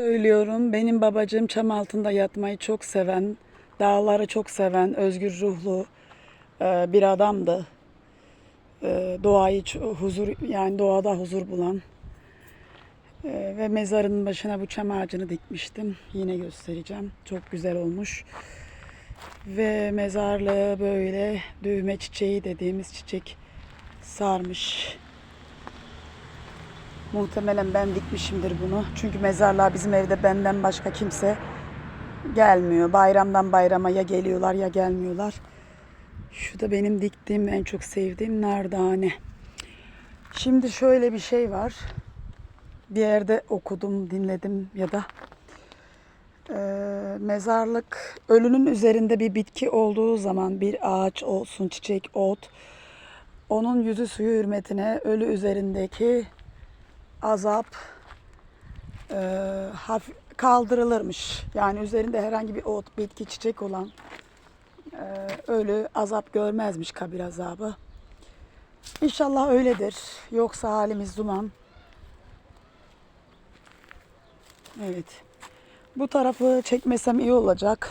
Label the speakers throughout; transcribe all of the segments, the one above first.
Speaker 1: Söylüyorum benim babacığım çam altında yatmayı çok seven, dağları çok seven, özgür ruhlu e, bir adamdı. E, Doğayı huzur yani doğada huzur bulan E, ve mezarının başına bu çam ağacını dikmiştim. Yine göstereceğim. Çok güzel olmuş. Ve mezarlığı böyle düğme çiçeği dediğimiz çiçek sarmış. Muhtemelen ben dikmişimdir bunu. Çünkü mezarlığa bizim evde benden başka kimse gelmiyor. Bayramdan bayrama ya geliyorlar ya gelmiyorlar. Şu da benim diktiğim en çok sevdiğim nardane. Şimdi şöyle bir şey var. Bir yerde okudum, dinledim ya da eee, mezarlık ölünün üzerinde bir bitki olduğu zaman bir ağaç olsun, çiçek, ot onun yüzü suyu hürmetine ölü üzerindeki azap e, hafif kaldırılırmış. Yani üzerinde herhangi bir ot, bitki, çiçek olan e, ölü azap görmezmiş kabir azabı. İnşallah öyledir. Yoksa halimiz duman. Evet. Bu tarafı çekmesem iyi olacak.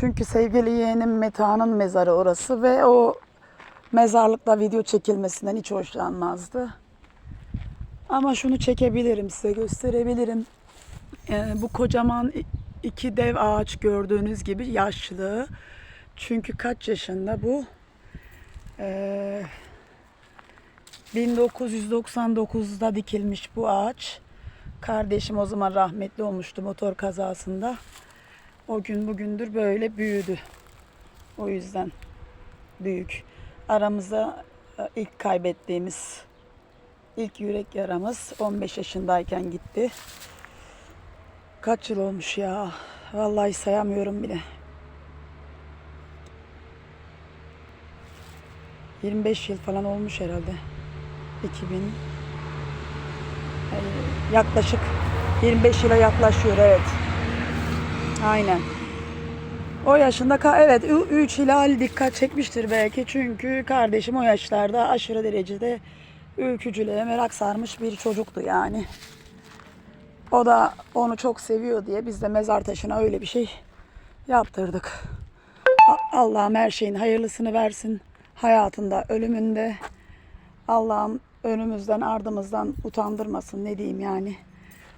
Speaker 1: Çünkü sevgili yeğenim Meta'nın mezarı orası ve o mezarlıkta video çekilmesinden hiç hoşlanmazdı. Ama şunu çekebilirim, size gösterebilirim. Ee, bu kocaman iki dev ağaç gördüğünüz gibi yaşlı. Çünkü kaç yaşında bu? Ee, 1999'da dikilmiş bu ağaç. Kardeşim o zaman rahmetli olmuştu motor kazasında. O gün bugündür böyle büyüdü. O yüzden büyük. Aramızda e, ilk kaybettiğimiz İlk yürek yaramız 15 yaşındayken gitti. Kaç yıl olmuş ya? Vallahi sayamıyorum bile. 25 yıl falan olmuş herhalde. 2000 Ee, yaklaşık 25 yıla yaklaşıyor evet. Aynen. O yaşında evet 3 hilal dikkat çekmiştir belki çünkü kardeşim o yaşlarda aşırı derecede ülkücülüğe merak sarmış bir çocuktu yani. O da onu çok seviyor diye biz de mezar taşına öyle bir şey yaptırdık. Allah'ım her şeyin hayırlısını versin. Hayatında, ölümünde. Allah'ım önümüzden, ardımızdan utandırmasın ne diyeyim yani.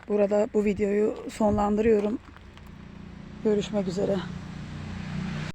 Speaker 1: Burada bu videoyu sonlandırıyorum. Görüşmek üzere.